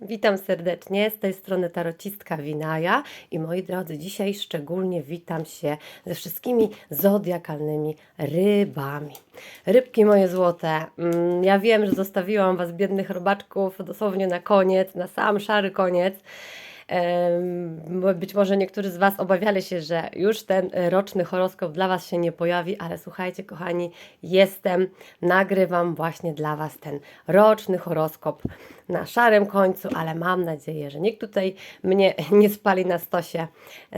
Witam serdecznie, z tej strony tarocistka Winaja i moi drodzy, dzisiaj szczególnie witam się ze wszystkimi zodiakalnymi rybami. Rybki moje złote, mm, ja wiem, że zostawiłam Was biednych robaczków dosłownie na koniec, na sam szary koniec. Być może niektórzy z Was obawiali się, że już ten roczny horoskop dla Was się nie pojawi, ale słuchajcie, kochani, jestem, nagrywam właśnie dla Was ten roczny horoskop na szarym końcu, ale mam nadzieję, że nikt tutaj mnie nie spali na stosie.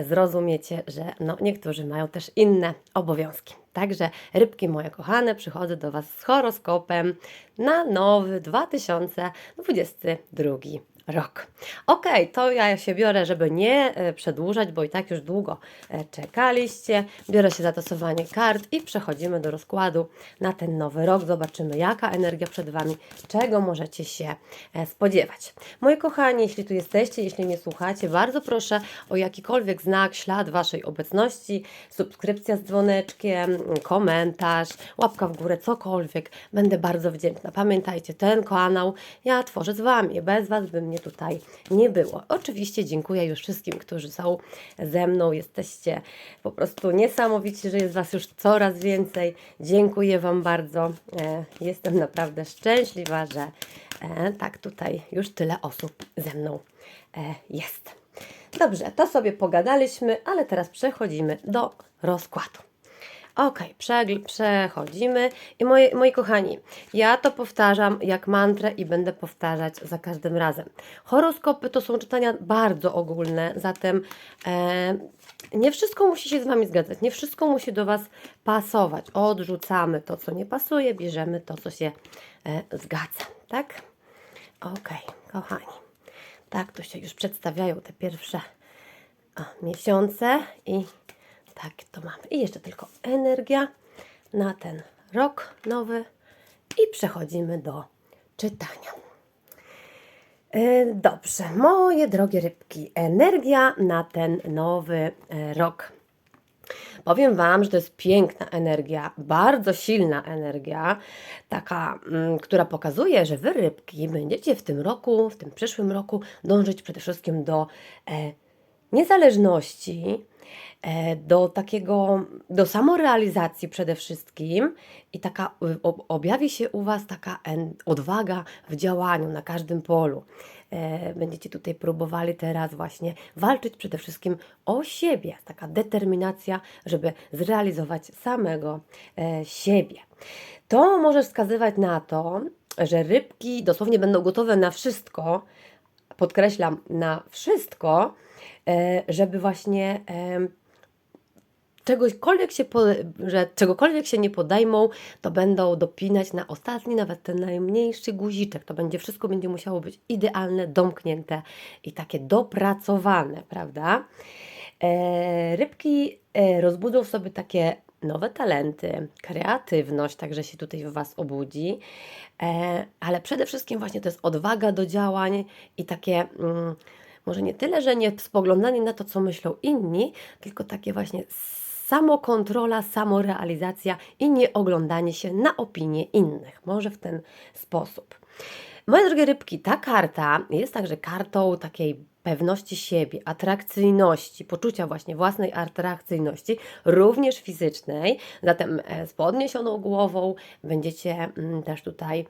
Zrozumiecie, że no, niektórzy mają też inne obowiązki. Także rybki moje kochane, przychodzę do Was z horoskopem na nowy 2022 rok. Ok, to ja się biorę, żeby nie e, przedłużać, bo i tak już długo e, czekaliście. Biorę się za tasowanie kart i przechodzimy do rozkładu na ten nowy rok. Zobaczymy, jaka energia przed Wami, czego możecie się e, spodziewać. Moi kochani, jeśli tu jesteście, jeśli nie słuchacie, bardzo proszę o jakikolwiek znak, ślad Waszej obecności, subskrypcja z dzwoneczkiem, komentarz, łapka w górę, cokolwiek. Będę bardzo wdzięczna. Pamiętajcie, ten kanał ja tworzę z Wami. Bez Was by mnie tutaj nie było. Oczywiście dziękuję już wszystkim, którzy są ze mną. Jesteście po prostu niesamowici, że jest Was już coraz więcej. Dziękuję Wam bardzo. E, Jestem naprawdę szczęśliwa, że e, tak tutaj już tyle osób ze mną e, jest. Dobrze, to sobie pogadaliśmy, ale teraz przechodzimy do rozkładu. Ok, przechodzimy. I moi, moi kochani, ja to powtarzam jak mantrę i będę powtarzać za każdym razem. Horoskopy to są czytania bardzo ogólne, zatem e, nie wszystko musi się z Wami zgadzać, nie wszystko musi do Was pasować. Odrzucamy to, co nie pasuje, bierzemy to, co się e, zgadza, tak? Ok, kochani. Tak to się już przedstawiają te pierwsze miesiące i tak to mamy. I jeszcze tylko energia na ten rok nowy i przechodzimy do czytania. E, Dobrze, moje drogie rybki, energia na ten nowy e, rok. Powiem Wam, że to jest piękna energia, bardzo silna energia, taka, mm, która pokazuje, że Wy rybki będziecie w tym roku, w tym przyszłym roku dążyć przede wszystkim do e, niezależności, do takiego, do samorealizacji przede wszystkim i taka y, ob- objawi się u Was taka odwaga w działaniu na każdym polu. E, Będziecie tutaj próbowali teraz właśnie walczyć przede wszystkim o siebie, taka determinacja, żeby zrealizować samego e, siebie. To może wskazywać na to, że rybki dosłownie będą gotowe na wszystko, podkreślam, na wszystko, e, żeby właśnie em, czegokolwiek się, że czegokolwiek się nie podejmą, to będą dopinać na ostatni, nawet ten najmniejszy guziczek. To będzie wszystko będzie musiało być idealne, domknięte i takie dopracowane, prawda? E, rybki e, rozbudzą w sobie takie nowe talenty, kreatywność, także się tutaj w Was obudzi, e, ale przede wszystkim właśnie to jest odwaga do działań i takie. Mm, może nie tyle, że nie spoglądanie na to, co myślą inni, tylko takie właśnie samokontrola, samorealizacja i nie oglądanie się na opinie innych. Może w ten sposób. Moje drogie rybki, ta karta jest także kartą takiej pewności siebie, atrakcyjności, poczucia właśnie własnej atrakcyjności, również fizycznej. Zatem e, z podniesioną głową będziecie mm, też tutaj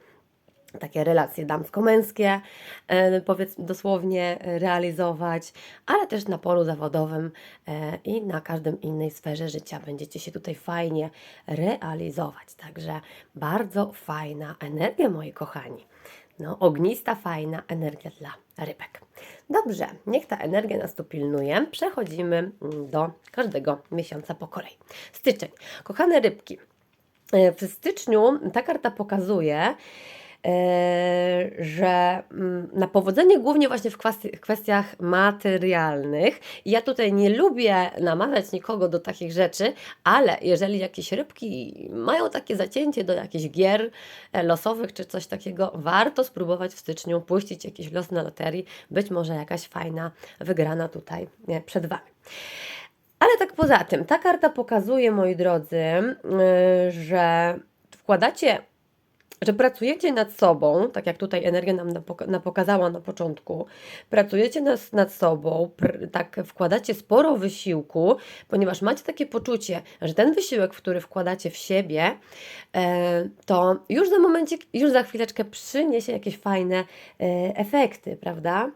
takie relacje damsko-męskie, e, powiedz dosłownie realizować, ale też na polu zawodowym e, i na każdym innej sferze życia będziecie się tutaj fajnie realizować. Także bardzo fajna energia, moi kochani. No, ognista, fajna energia dla rybek. Dobrze, niech ta energia nas tu pilnuje. Przechodzimy mm, do każdego miesiąca po kolei. Styczeń. Kochane rybki, e, w styczniu ta karta pokazuje, że mm, na powodzenie głównie właśnie w kwestiach materialnych. Ja tutaj nie lubię namawiać nikogo do takich rzeczy, ale jeżeli jakieś rybki mają takie zacięcie do jakichś gier e, losowych czy coś takiego, warto spróbować w styczniu puścić jakiś los na loterii. Być może jakaś fajna wygrana tutaj e, przed Wami. Ale tak poza tym, ta karta pokazuje, moi drodzy, yy, że wkładacie że pracujecie nad sobą, tak jak tutaj energia nam napokazała na początku, pracujecie nas, nad sobą, tak wkładacie sporo wysiłku, ponieważ macie takie poczucie, że ten wysiłek, który wkładacie w siebie, e, to już za momencik, już za chwileczkę przyniesie jakieś fajne e, efekty, prawda?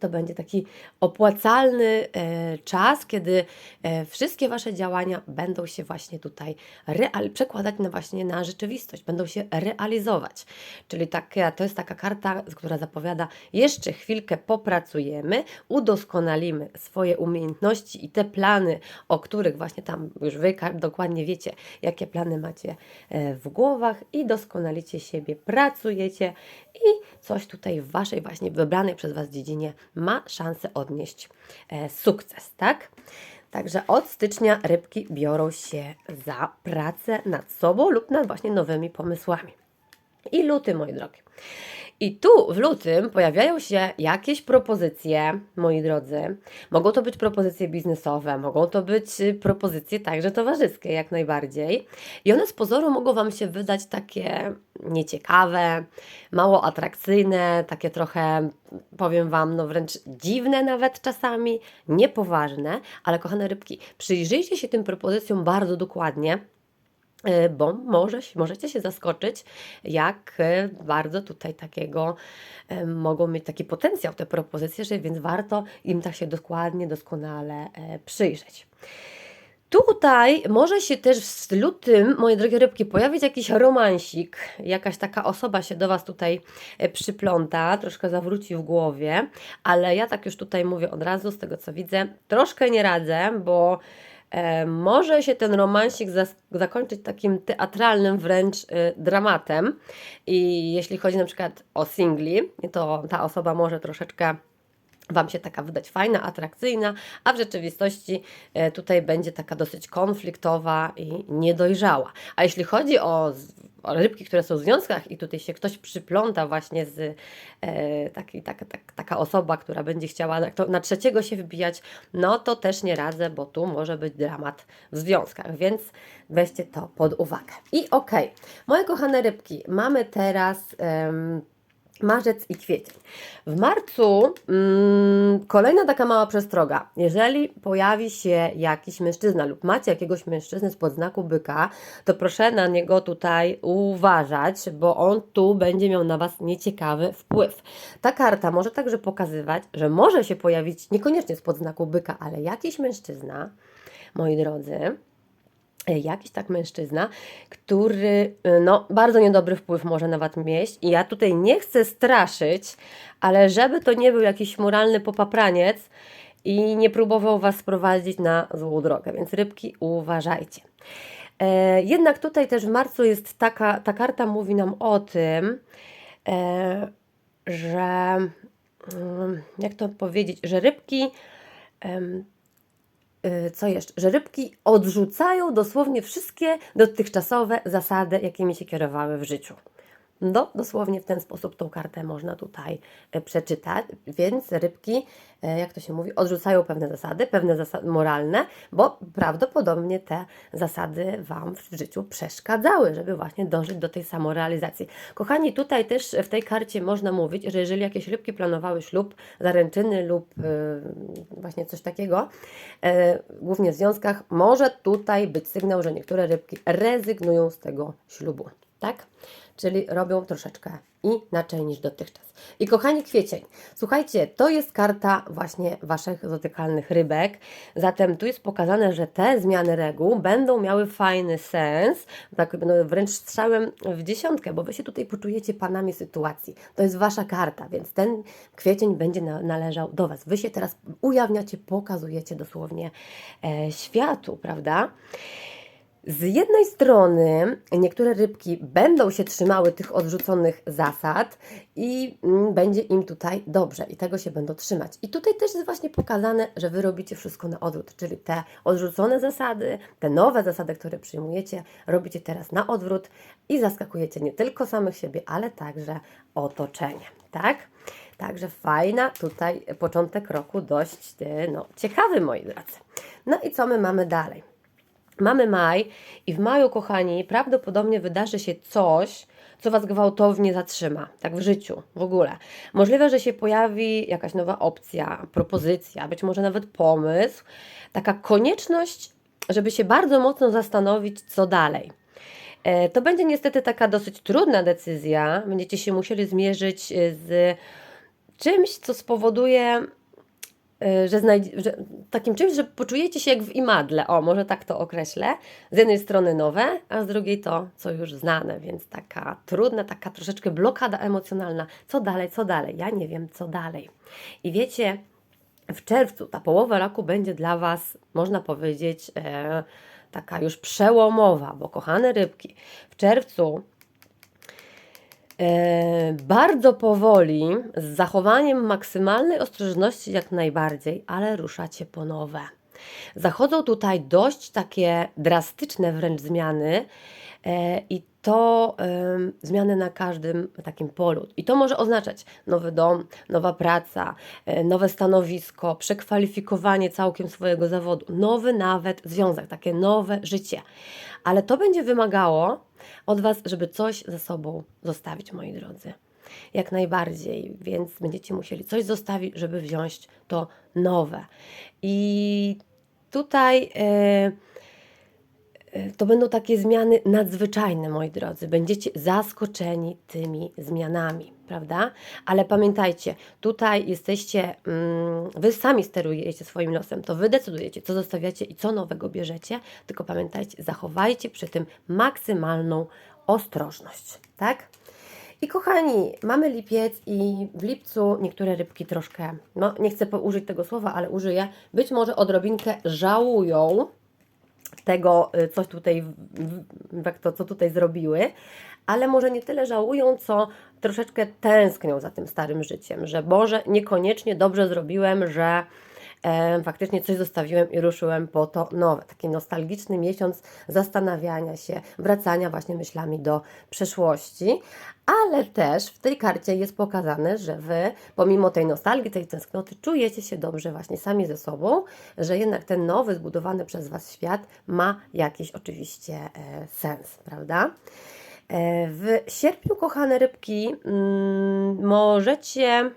To będzie taki opłacalny e, czas, kiedy e, wszystkie Wasze działania będą się właśnie tutaj przekładać na właśnie na rzeczywistość, będą się realizować. Czyli taka, to jest taka karta, która zapowiada jeszcze chwilkę popracujemy, udoskonalimy swoje umiejętności i te plany, o których właśnie tam już Wy dokładnie wiecie, jakie plany macie e, w głowach i doskonalicie siebie, pracujecie i coś tutaj w Waszej właśnie wybranej przez Was dziedzinie ma szansę odnieść e, sukces, tak? Także od stycznia rybki biorą się za pracę nad sobą lub nad właśnie nowymi pomysłami. I luty, moi drogi. I tu w lutym pojawiają się jakieś propozycje, moi drodzy. Mogą to być propozycje biznesowe, mogą to być y, propozycje także towarzyskie, jak najbardziej. I one z pozoru mogą Wam się wydać takie nieciekawe, mało atrakcyjne, takie trochę, powiem Wam, no wręcz dziwne nawet czasami, niepoważne. Ale kochane rybki, przyjrzyjcie się tym propozycjom bardzo dokładnie bo może, możecie się zaskoczyć, jak e, bardzo tutaj takiego e, mogą mieć taki potencjał te propozycje, że więc warto im tak się dokładnie, doskonale e, przyjrzeć. Tutaj może się też w lutym, moje drogie rybki, pojawić jakiś romansik, jakaś taka osoba się do Was tutaj e, przypląta, troszkę zawróci w głowie, ale ja tak już tutaj mówię od razu, z tego co widzę, troszkę nie radzę, bo e, może się ten romansik zakończyć takim teatralnym wręcz e, dramatem i jeśli chodzi na przykład o singli, to ta osoba może troszeczkę Wam się taka wydać fajna, atrakcyjna, a w rzeczywistości e, tutaj będzie taka dosyć konfliktowa i niedojrzała. A jeśli chodzi o rybki, które są w związkach i tutaj się ktoś przypląta właśnie z e, taki, tak, tak, taka osoba, która będzie chciała na, na trzeciego się wybijać, no to też nie radzę, bo tu może być dramat w związkach, więc weźcie to pod uwagę. I okej, moje kochane rybki, mamy teraz... em, Marzec i kwiecień. W marcu mm, kolejna taka mała przestroga. Jeżeli pojawi się jakiś mężczyzna lub macie jakiegoś mężczyznę spod znaku byka, to proszę na niego tutaj uważać, bo on tu będzie miał na Was nieciekawy wpływ. Ta karta może także pokazywać, że może się pojawić niekoniecznie spod znaku byka, ale jakiś mężczyzna, moi drodzy, jakiś tak mężczyzna, który y, no, bardzo niedobry wpływ może na Was mieć. I ja tutaj nie chcę straszyć, ale żeby to nie był jakiś moralny popapraniec i nie próbował Was sprowadzić na złą drogę. Więc rybki, uważajcie. E, jednak tutaj też w marcu jest taka, ta karta mówi nam o tym, e, że mm, jak to powiedzieć, że rybki co jeszcze? Że rybki odrzucają dosłownie wszystkie dotychczasowe zasady, jakimi się kierowały w życiu. No, dosłownie w ten sposób tą kartę można tutaj e, przeczytać, więc rybki, e, jak to się mówi, odrzucają pewne zasady, pewne zasady moralne, bo prawdopodobnie te zasady Wam w życiu przeszkadzały, żeby właśnie dążyć do tej samorealizacji. Kochani, tutaj też w tej karcie można mówić, że jeżeli jakieś rybki planowały ślub, zaręczyny lub e, właśnie coś takiego, głównie w związkach, może tutaj być sygnał, że niektóre rybki rezygnują z tego ślubu, tak? Czyli robią troszeczkę inaczej niż dotychczas. I kochani kwiecień, słuchajcie, to jest karta właśnie Waszych zotykalnych rybek, zatem tu jest pokazane, że te zmiany reguł będą miały fajny sens, tak będą wręcz strzałem w dziesiątkę, bo Wy się tutaj poczujecie panami sytuacji. To jest Wasza karta, więc ten kwiecień będzie na, należał do Was. Wy się teraz ujawniacie, pokazujecie dosłownie e, światu, prawda? Z jednej strony niektóre rybki będą się trzymały tych odrzuconych zasad i mm, będzie im tutaj dobrze i tego się będą trzymać. I tutaj też jest właśnie pokazane, że Wy robicie wszystko na odwrót, czyli te odrzucone zasady, te nowe zasady, które przyjmujecie, robicie teraz na odwrót i zaskakujecie nie tylko samych siebie, ale także otoczenie, tak? Także fajna tutaj początek roku, dość e, no, ciekawy moi drodzy. No i co my mamy dalej? Mamy maj i w maju, kochani, prawdopodobnie wydarzy się coś, co Was gwałtownie zatrzyma, tak w życiu, w ogóle. Możliwe, że się pojawi jakaś nowa opcja, propozycja, być może nawet pomysł, taka konieczność, żeby się bardzo mocno zastanowić, co dalej. E, To będzie niestety taka dosyć trudna decyzja. Będziecie się musieli zmierzyć e, z czymś, co spowoduje, że, znajdzie, że takim czymś, że poczujecie się jak w imadle. O, może tak to określę. Z jednej strony nowe, a z drugiej to, co już znane, więc taka trudna, taka troszeczkę blokada emocjonalna. Co dalej, co dalej? Ja nie wiem, co dalej. I wiecie, w czerwcu ta połowa roku będzie dla Was, można powiedzieć, e, taka już przełomowa, bo kochane rybki, w czerwcu bardzo powoli, z zachowaniem maksymalnej ostrożności jak najbardziej, ale ruszacie po nowe. Zachodzą tutaj dość takie drastyczne wręcz zmiany e, i to zmiany na każdym takim polu. I to może oznaczać nowy dom, nowa praca, e, nowe stanowisko, przekwalifikowanie całkiem swojego zawodu, nowy nawet związek, takie nowe życie. Ale to będzie wymagało od Was, żeby coś ze sobą zostawić, moi drodzy. Jak najbardziej, więc będziecie musieli coś zostawić, żeby wziąć to nowe. I tutaj e, e, to będą takie zmiany nadzwyczajne, moi drodzy. Będziecie zaskoczeni tymi zmianami, prawda? Ale pamiętajcie, tutaj jesteście, mm, wy sami sterujecie swoim losem, to wy decydujecie, co zostawiacie i co nowego bierzecie, tylko pamiętajcie, zachowajcie przy tym maksymalną ostrożność, tak? I kochani, mamy lipiec i w lipcu niektóre rybki troszkę, no nie chcę użyć tego słowa, ale użyję, być może odrobinkę żałują tego, y, coś tutaj, to, co tutaj zrobiły, ale może nie tyle żałują, co troszeczkę tęsknią za tym starym życiem, że Boże, niekoniecznie dobrze zrobiłem, że faktycznie coś zostawiłem i ruszyłem po to nowe. Taki nostalgiczny miesiąc zastanawiania się, wracania właśnie myślami do przeszłości, ale też w tej karcie jest pokazane, że Wy, pomimo tej nostalgii, tej tęsknoty, czujecie się dobrze właśnie sami ze sobą, że jednak ten nowy, zbudowany przez Was świat ma jakiś oczywiście e, sens, prawda? E, W sierpniu, kochane rybki, mm, możecie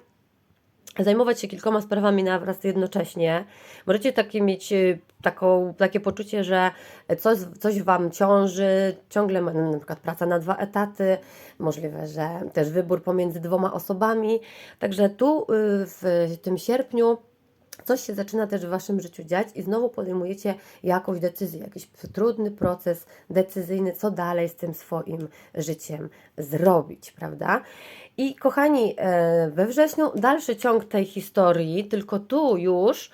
zajmować się kilkoma sprawami naraz jednocześnie. Możecie takie mieć y, taką, takie poczucie, że coś, coś Wam ciąży, ciągle na przykład praca na dwa etaty, możliwe, że też wybór pomiędzy dwoma osobami. Także tu y, w tym sierpniu coś się zaczyna też w Waszym życiu dziać i znowu podejmujecie jakąś decyzję, jakiś trudny proces decyzyjny, co dalej z tym swoim życiem zrobić, prawda? I kochani, e, we wrześniu dalszy ciąg tej historii, tylko tu już,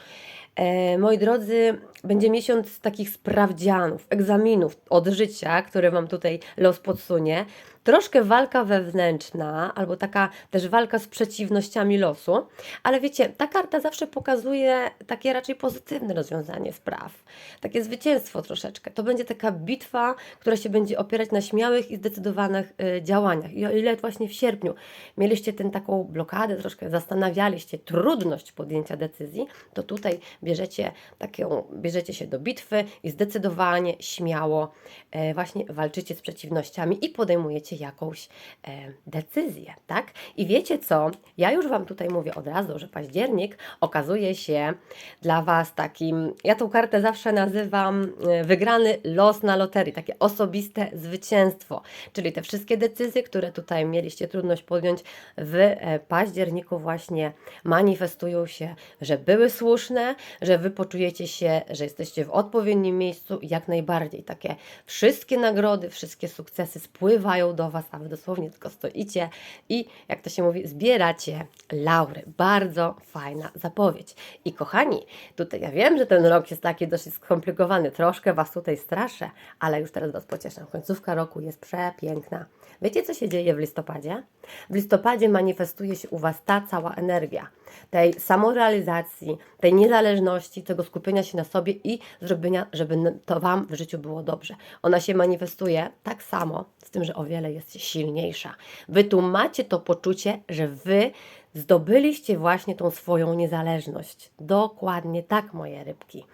e, moi drodzy, będzie miesiąc takich sprawdzianów, egzaminów od życia, które Wam tutaj los podsunie. Troszkę walka wewnętrzna, albo taka też walka z przeciwnościami losu, ale wiecie, ta karta zawsze pokazuje takie raczej pozytywne rozwiązanie spraw, takie zwycięstwo troszeczkę. To będzie taka bitwa, która się będzie opierać na śmiałych i zdecydowanych y, działaniach. I o ile właśnie w sierpniu mieliście tę taką blokadę, troszkę zastanawialiście trudność podjęcia decyzji, to tutaj bierzecie taką, bierzecie się do bitwy i zdecydowanie, śmiało e, właśnie walczycie z przeciwnościami i podejmujecie jakąś e, decyzję, tak? I wiecie co? Ja już Wam tutaj mówię od razu, że październik okazuje się dla Was takim, ja tą kartę zawsze nazywam e, wygrany los na loterii, takie osobiste zwycięstwo, czyli te wszystkie decyzje, które tutaj mieliście trudność podjąć w e, październiku właśnie manifestują się, że były słuszne, że Wy poczujecie się, że jesteście w odpowiednim miejscu jak najbardziej takie wszystkie nagrody, wszystkie sukcesy spływają do Was, a Wy dosłownie tylko stoicie i jak to się mówi, zbieracie laury. Bardzo fajna zapowiedź. I kochani, tutaj ja wiem, że ten rok jest taki dosyć skomplikowany, troszkę Was tutaj straszę, ale już teraz Was pocieszam. Końcówka roku jest przepiękna. Wiecie, co się dzieje w listopadzie? W listopadzie manifestuje się u Was ta cała energia tej samorealizacji, tej niezależności, tego skupienia się na sobie i zrobienia, żeby to Wam w życiu było dobrze. Ona się manifestuje tak samo, z tym, że o wiele jest silniejsza. Wy tu macie to poczucie, że Wy zdobyliście właśnie tą swoją niezależność. Dokładnie tak, moje rybki.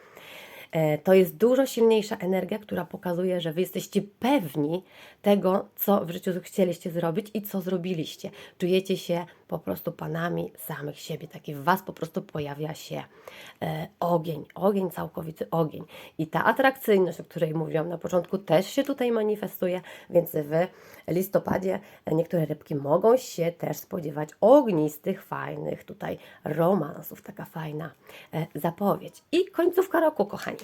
E, To jest dużo silniejsza energia, która pokazuje, że Wy jesteście pewni tego, co w życiu chcieliście zrobić i co zrobiliście. Czujecie się po prostu panami samych siebie. Taki w Was po prostu pojawia się e, ogień, ogień, całkowity ogień. I ta atrakcyjność, o której mówiłam na początku, też się tutaj manifestuje, więc w listopadzie niektóre rybki mogą się też spodziewać ognistych, fajnych tutaj romansów. Taka fajna e, zapowiedź. I końcówka roku, kochani.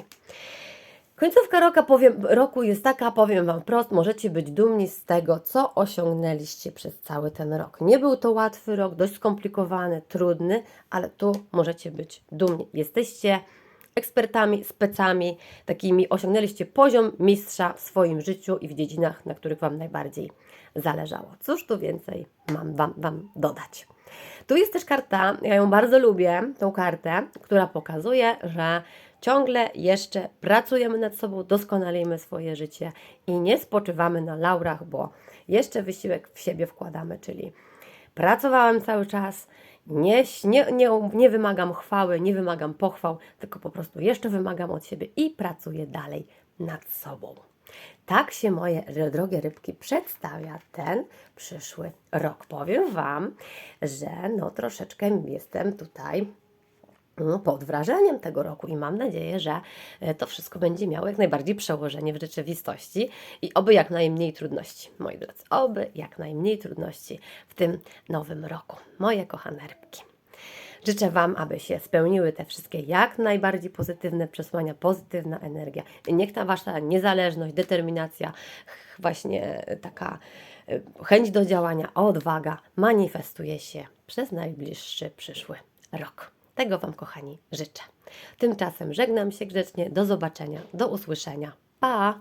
Końcówka roku, powiem, roku jest taka, powiem Wam wprost, możecie być dumni z tego, co osiągnęliście przez cały ten rok. Nie był to łatwy rok, dość skomplikowany, trudny, ale tu możecie być dumni. Jesteście ekspertami, specami, takimi osiągnęliście poziom mistrza w swoim życiu i w dziedzinach, na których Wam najbardziej zależało. Cóż tu więcej mam Wam, wam dodać? Tu jest też karta, ja ją bardzo lubię, tą kartę, która pokazuje, że ciągle jeszcze pracujemy nad sobą, doskonalimy swoje życie i nie spoczywamy na laurach, bo jeszcze wysiłek w siebie wkładamy, czyli pracowałem cały czas, nie, nie, nie, nie wymagam chwały, nie wymagam pochwał, tylko po prostu jeszcze wymagam od siebie i pracuję dalej nad sobą. Tak się moje drogie rybki przedstawia ten przyszły rok. Powiem Wam, że no troszeczkę jestem tutaj pod wrażeniem tego roku i mam nadzieję, że e, to wszystko będzie miało jak najbardziej przełożenie w rzeczywistości i oby jak najmniej trudności, moi drodzy, oby jak najmniej trudności w tym nowym roku. Moje kochane rybki. Życzę Wam, aby się spełniły te wszystkie jak najbardziej pozytywne przesłania, pozytywna energia. Niech ta Wasza niezależność, determinacja, właśnie taka e, chęć do działania, odwaga manifestuje się przez najbliższy przyszły rok. Tego Wam, kochani, życzę. Tymczasem żegnam się grzecznie. Do zobaczenia, do usłyszenia. Pa!